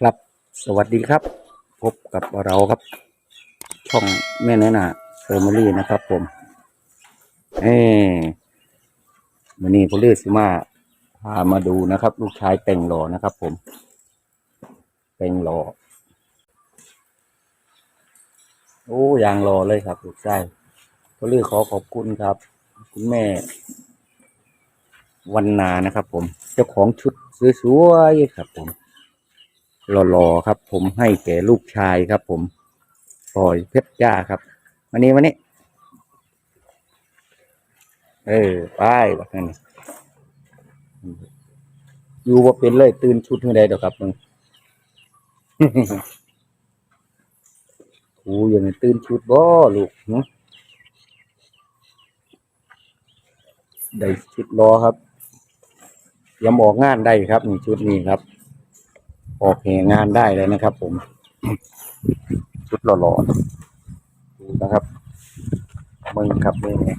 ครับสวัสดีครับ พบกับเราครับ ช่องแม่น้อยหนาเฟอร์มารี่นะครับ ผมเอ้วันนี้พลเลือสิมาพามาดูนะครับ ลูกชายแต่งหล่อนะครับ ผม แต่งหล่อโอ้ยางรอเลยครับ ลูกชายพลเลือขอขอบคุณครับ คุณแม่ วันนานะครับ ผม เจ้าของชุดสวยๆครับผม หล่อๆครับ ผมให้แก่ลูกชายครับ ผมปล่อยเพชรจ้าครับวันนี้วันนี้ เออไปแบบนั้นอยู่ว่าเป็นเลยตื่นชุดเมื่อใดดอกครับมึงกูอยู่ในตื่นชุดบ่ลูกหึได้ชุดรอครับเตรียมออกงานได้ครับนี่ชุดนี้ครับ ออกแหงานได้เลยนะครับ ผมชุดหล่อๆดูนะครับมึงครับนี่ไง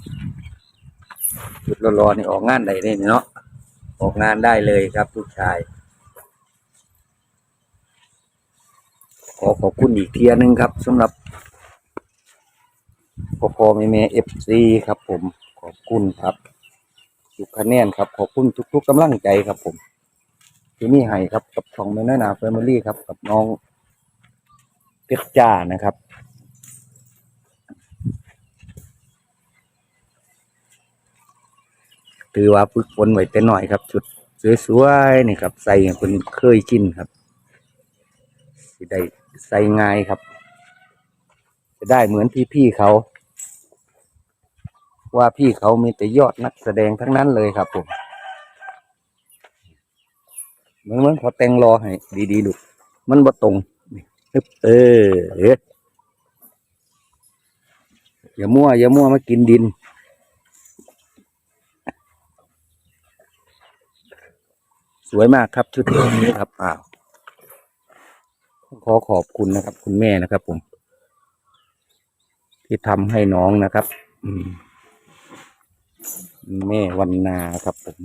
ชุดหล่อๆนี่ออกงานได้เลยเนาะออกงานได้เลยครับลูกชายขอขอบคุณอีกเทียหนึงครับสำหรับพ่อพ่อแม่แม่เอฟซีครับ ผมขอบคุณครับทุกคะแนนครับ ขอบคุณทุกๆกำลังใจครับผม ที่นี่ให้ครับกับช่องแม่น้อยนาแฟมิลี่ครับ กับน้องเพชรจ้านะครับถือว่าฝึกฝนไว้แต่หน่อยครับชุดสวยๆนี่ครับ ใส่คนเคยชินครับสิได้ใส่ง่ายครับ จะได้เหมือนพี่ๆเขา ว่าพี่เขามีแต่ยอดนักแสดงทั้งนั้นเลยครับผม เหมือนเหมือนเขาแต่งรอให้ดีๆดูมันบ่ตรงนี่เออเอ๊ะอย่ามั่วอย่ามั่วมากินดินสวยมากครับชุดนี้ครับอ้าวขอขอบคุณนะครับ คุณแม่นะครับ ผม ที่ทำให้น้องนะครับ อืมแม่วันนาครับผม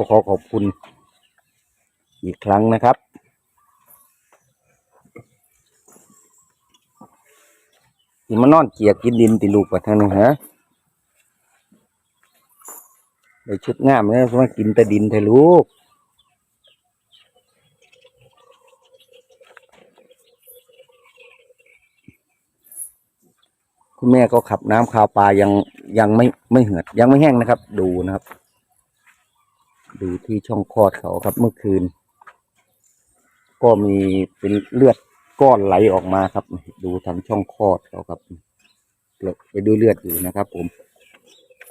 ก็ขอขอบคุณ อีกครั้งนะครับ ที่มานอนเกียกกินดินติลูกกับทางนึงฮะได้ชุดงามเนี่ยมากินแต่ดินเถอะลูกคุณแม่ก็ขับน้ำคาวปลายังยังไม่ไม่เหือดยังไม่แห้งนะครับ ดูนะครับ ดูที่ช่องคลอดเขาครับเมื่อคืน ก็มีเป็นเลือดก้อนไหลออกมาครับ ดูทางช่องคลอดเขาครับเลือดไปดูเลือดอยู่นะครับ ผม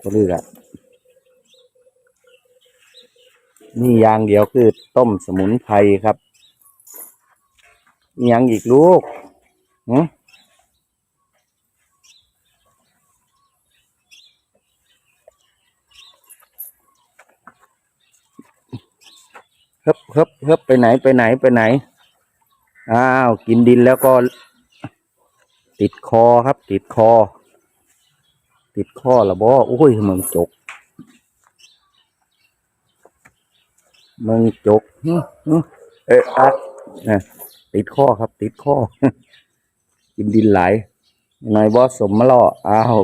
ก็เลือดนี่ยางเดียวคือต้มสมุนไพรครับย่างอีกลูกหืม ฮิบเฮิบเฮิบไปไหนไปไหนไปไหน อ้าว กินดินแล้วก็ ติดคอครับ ติดคอ ติดคอละบ่โอ้ยมึงจกมึงจกเอ๊ะอะนะติดคอครับ ติดคอกินดินไหลน่อยบ่สมมาล่ออ้าว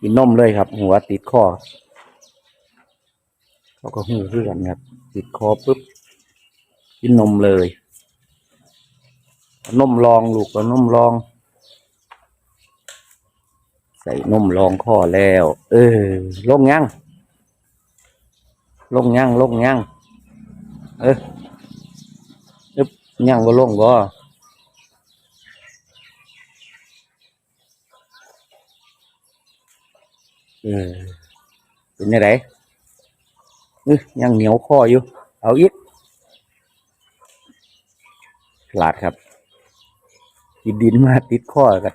กินนมเลยครับ หัวติดคอ เขาก็หูเพื่อนครับติดคอปุ๊บกินนมเลยนมรองลูกก็นมรอง ใส่นมรองข้อแล้ว เออลงยังลงยังลงยังเอออึบยังบ่ลงบ่เออเป็นยังไง ยังเหนียวคออยู่ เอาอีกฉลาดครับกินดินมาติดคอกัน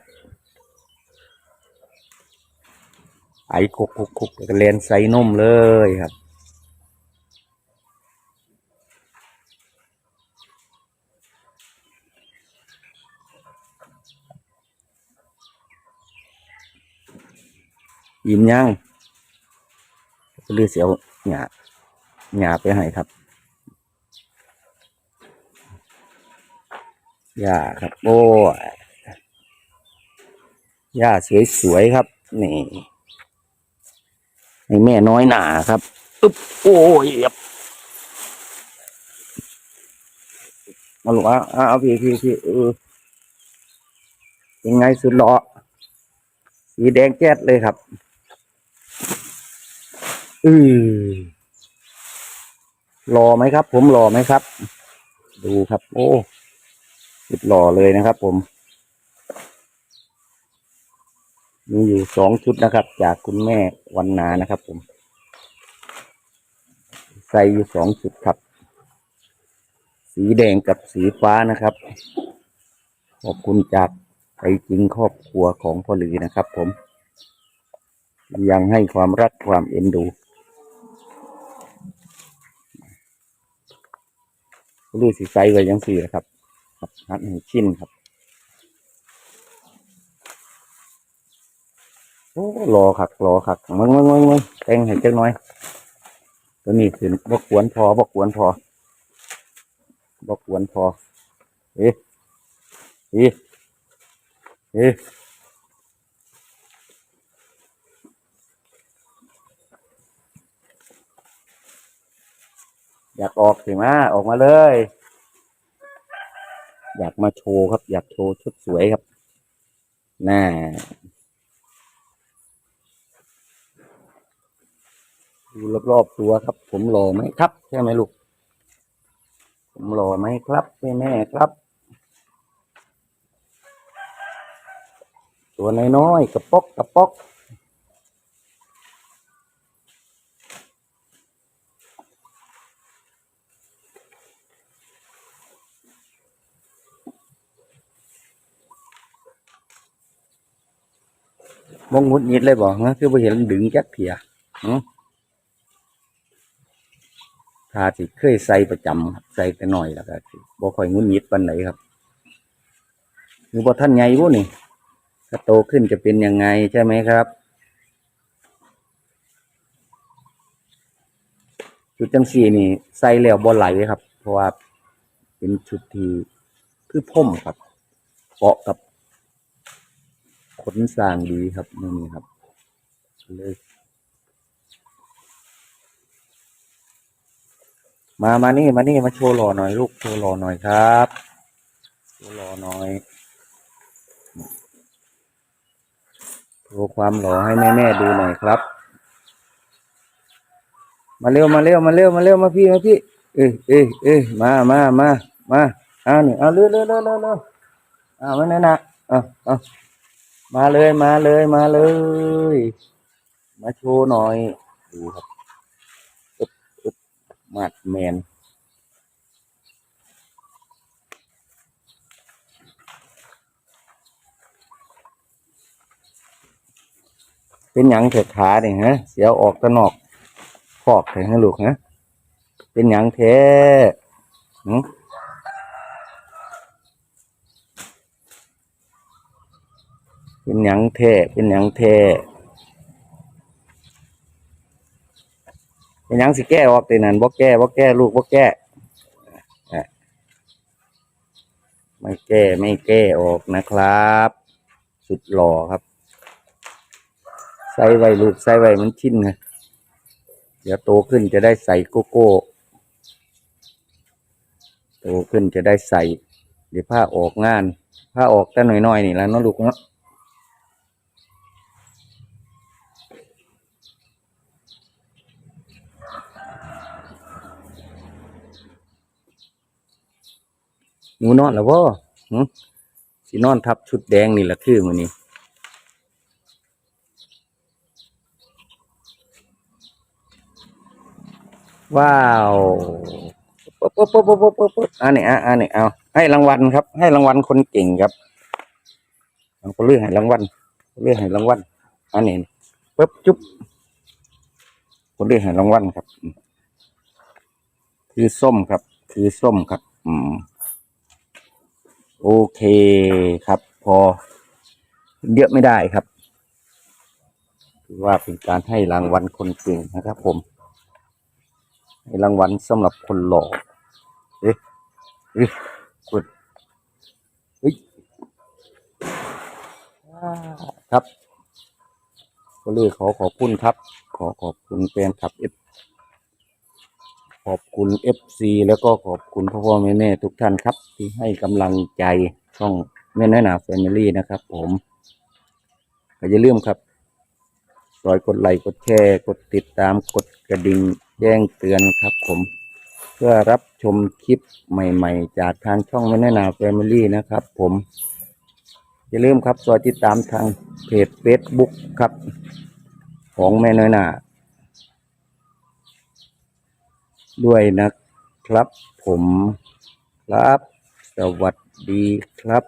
ไอ้คุกคุกคุกแล้วก็เลนใส่นมเลยครับยิ้มยังเลือเสียวเนี่ย หยาไปให้ครับหญ้าครับ โอ้ยหญ้าสวยๆครับ นี่ให้แม่น้อยหนาครับอึ๊บโอ้ยเอียบมาหลูกอะเอาพี่พี่พี่เออยังไงสุดหล่อสีแดงแจ๊ดเลยครับ อือ รอไหมครับ ผมรอไหมครับ ดูครับ โอ้สุดหล่อเลยนะครับผม มีอยู่สองชุดนะครับ จากคุณแม่วันนานะครับ ผม ใส่อยู่สองชุดครับ สีแดงกับสีฟ้านะครับ ขอบคุณจากใจจริงครอบครัวของพ่อหลีนะครับ ผม ยังให้ความรักความเอ็นดู รู้สิใส่ไว้ยังสี่นะครับครับหัดให้ชิ้นครับโอ้รอขักรอขักมึงมึงมึงมึงแต่งให้จักหน่อย ตัวนี้คือบกวนพอบกวนพอบกวนพอเอ๊ะเอ๊ะเอ๊ะ อยากออกสิมาออกมาเลย อยากมาโชว์ครับ อยากโชว์ชุดสวยครับน่าดูรอบๆตัวครับ ผมหล่อไหมครับใช่ไหมลูก ผมหล่อไหมครับแม่แม่ครับ ตัวน้อยๆกระป๊อกกระป๊อก มองงุดหงิดเลยบอกนะคือไปเห็นดึงจักเพียหึถ้าสิเคยใส่ประจำครับใส่แต่น้อยแล้วก็สิบ่ค่อยงุดหงิดปานไหนครับหรือบ่ท่านใหญ่บ่นี่ถ้าโตขึ้นจะเป็นยังไงใช่ไหมครับชุดจังสี่นี่ใส่แล้วบ่ไหลครับ เพราะว่าเป็นชุดที่คือพ่มครับเกาะกับ ขนสร้างดีครับนี่นี่ครับเลยมามานี่มานี่มาโชว์หล่อหน่อยลูกโชว์หล่อหน่อยครับโชว์หล่อหน่อยโชว์ความหล่อให้แม่แม่ดูหน่อยครับ มาเร็วมาเร็วมาเร็วมาเร็วมาพี่มาพี่เอ้ยเอ้ยเอ้ยมามามามาเอานี่เอาเร็วเร็วเร็วเร็วเร็วเอามาเนี่ยนะเอาเอา มาเลยมาเลยมาเลย มาโชว์หน่อย ดูครับอึ๊บอึ๊บมาดแมนเป็นหยังเถิดขาเนี่ยฮะ เสียวออกตะนอกคอกให้ให้ลูกนะเป็นหยังแท้ เป็นหยังแท้เป็นหยังแท้เป็นหยังสิแก้ออกตีนันบ่แก้บ่แก้ลูกบ่แก้ไม่แก้ไม่แก้ออกนะครับ สุดหล่อครับ ใส่ไว้ลูกใส่ไว้มันชิ้นไงเดี๋ยวโตขึ้นจะได้ใส่โกโก้โตขึ้นจะได้ใส่ เดี๋ยวผ้าออกงานผ้าออกแต่หน่อยๆนี่แล้วเนาะลูกเนาะ หนูนอนแล้วบ่หึสินอนทับชุดแดงนี่แหละคือมันนี้ว้าวปุ๊บปุ๊บปุ๊บปุ๊บปุ๊บปุ๊บอันนี้อะอันนี้เอาให้รางวัลครับ ให้รางวัลคนเก่งครับเอาคนเลือกให้รางวัลเลือกให้รางวัลอันนี้ปุ๊บจุ๊บคนเลือกให้รางวัลครับ คือส้มครับ คือส้มครับ อืม โอเคครับ พอเยอะไม่ได้ครับถือว่าเป็นการให้รางวัลคนเก่งนะครับ ผม ให้รางวัลสำหรับคนหล่อเอ๊ะเอ๊ะกดเฮ้ยอ่าครับ ก็เลยขอขอบคุณครับ ขอขอบคุณแฟนคลับเอฟ ขอบคุณเอฟซีแล้วก็ขอบคุณพ่อพ่อแม่แม่ทุกท่านครับ ที่ให้กำลังใจช่องแม่น้อยหนาแฟมิลี่นะครับ ผมก็อย่าลืมครับรอยกดไลค์กดแชร์กดติดตามกดกระดิ่งแจ้งเตือนครับ ผม เพื่อรับชมคลิปใหม่ ๆ จากทางช่องแม่น้อยหนาแฟมิลี่นะครับ ผมอย่าลืมครับซอยติดตามทางเพจ Facebook ครับ ของแม่น้อยหนา ด้วยนะครับผมครับ สวัสดีครับ